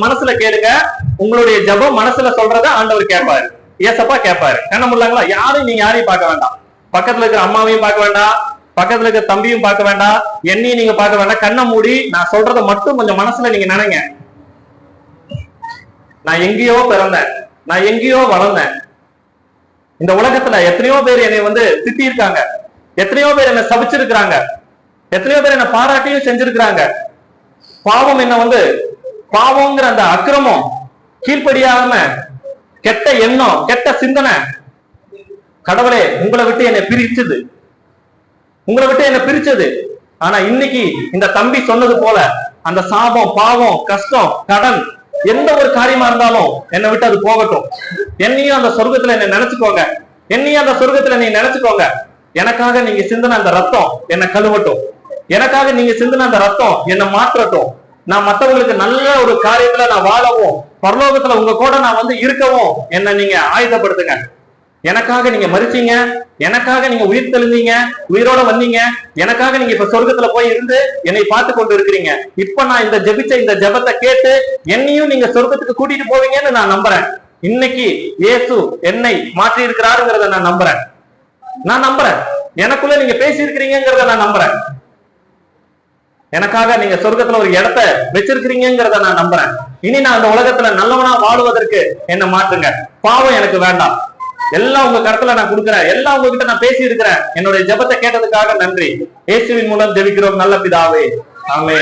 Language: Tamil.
மனசுல கேளுங்க. உங்களுடைய ஜபம் மனசுல சொல்றத ஆண்டவர் கேட்பாரு. ஏசப்பா கேட்பாரு. கண்ண முடியலாங்களா யாரையும் நீங்க யாரையும் பார்க்க வேண்டாம். பக்கத்துல இருக்கிற அம்மாவையும் பார்க்க வேண்டாம். பக்கத்துல இருக்கிற தம்பியும் பார்க்க வேண்டாம். என்னையும் நீங்க பார்க்க வேண்டாம். கண்ணை மூடி நான் சொல்றத மட்டும் கொஞ்சம் மனசுல நீங்க நினைங்க. நான் எங்கேயோ பிறந்தேன். நான் எங்கேயோ வளர்ந்தேன். இந்த உலகத்துல எத்தனையோ பேர் என்னை வந்து திட்டி இருக்காங்க எத்தனையோ பேர் என்னை சபிச்சிருக்கிறாங்க. எத்தனையோ பேர் என்னை பாராட்டியும் செஞ்சிருக்கிறாங்க. பாவம் என்ன வந்து பாவங்கிற அந்த அக்கிரமம் கீழ்ப்படியாம கெட்ட எண்ணம் கெட்ட சிந்தனை கடவுளே உங்களை விட்டு என்னை பிரிச்சது உங்களை விட்டு என்னை பிரிச்சது ஆனா இன்னைக்கு இந்த தம்பி சொன்னது போல அந்த சாபம் பாவம் கஷ்டம் கடன் எந்த ஒரு காரியமா இருந்தாலும் என்னை விட்டு அது போகட்டும். என்னையும் அந்த சொர்க்கத்துல என்ன நினைச்சுக்கோங்க. என்னையும் அந்த சொர்க்கத்துல நீ நினைச்சுக்கோங்க. எனக்காக நீங்க சிந்தன அந்த ரத்தம் என்னை கழுவட்டும். எனக்காக நீங்க சிந்தின அந்த ரத்தம் என்னை மாற்றட்டும். நான் மத்தவங்களுக்கு நல்ல ஒரு காரியத்துல நான் வாழவும் பரலோகத்துல உங்க கூட நான் வந்து இருக்கவும் என்ன நீங்க ஆயுதப்படுத்துங்க. எனக்காக நீங்க மறிச்சீங்க எனக்காக நீங்க உயிர் தெளிந்தீங்க உயிரோட வந்தீங்க எனக்காக நீங்க இப்ப சொர்க்கத்துல போய் இருந்து என்னை பார்த்து கொண்டு இருக்கிறீங்க. இப்ப நான் இந்த ஜெபிச்ச இந்த ஜெபத்தை கேட்டு என்னையும் நீங்க சொர்க்கத்துக்கு கூட்டிட்டு போவீங்கன்னு நான் நம்புறேன். இன்னைக்கு இயேசு என்னை மாற்றி இருக்கிறாருங்கிறத நான் நம்புறேன். நான் நம்புறேன். எனக்குள்ள நீங்க பேசி இருக்கிறீங்கிறத நான் நம்புறேன். எனக்காக நீங்க சொர்க்கத்துல ஒரு இடத்த வச்சிருக்கிறீங்கிறத நான் நம்புறேன். இனி நான் அந்த உலகத்துல நல்லவனா வாழுவதற்கு என்ன மாற்றுங்க. பாவம் எனக்கு வேண்டாம். எல்லாம் உங்க கருத்துல நான் கொடுக்குறேன். எல்லாம் உங்ககிட்ட நான் பேசி இருக்கிறேன் என்னுடைய ஜெபத்தை கேட்டதுக்காக நன்றி. இயேசுவின் மூலம் ஜெபிக்கிறோம். நல்ல பிதாவே. ஆமே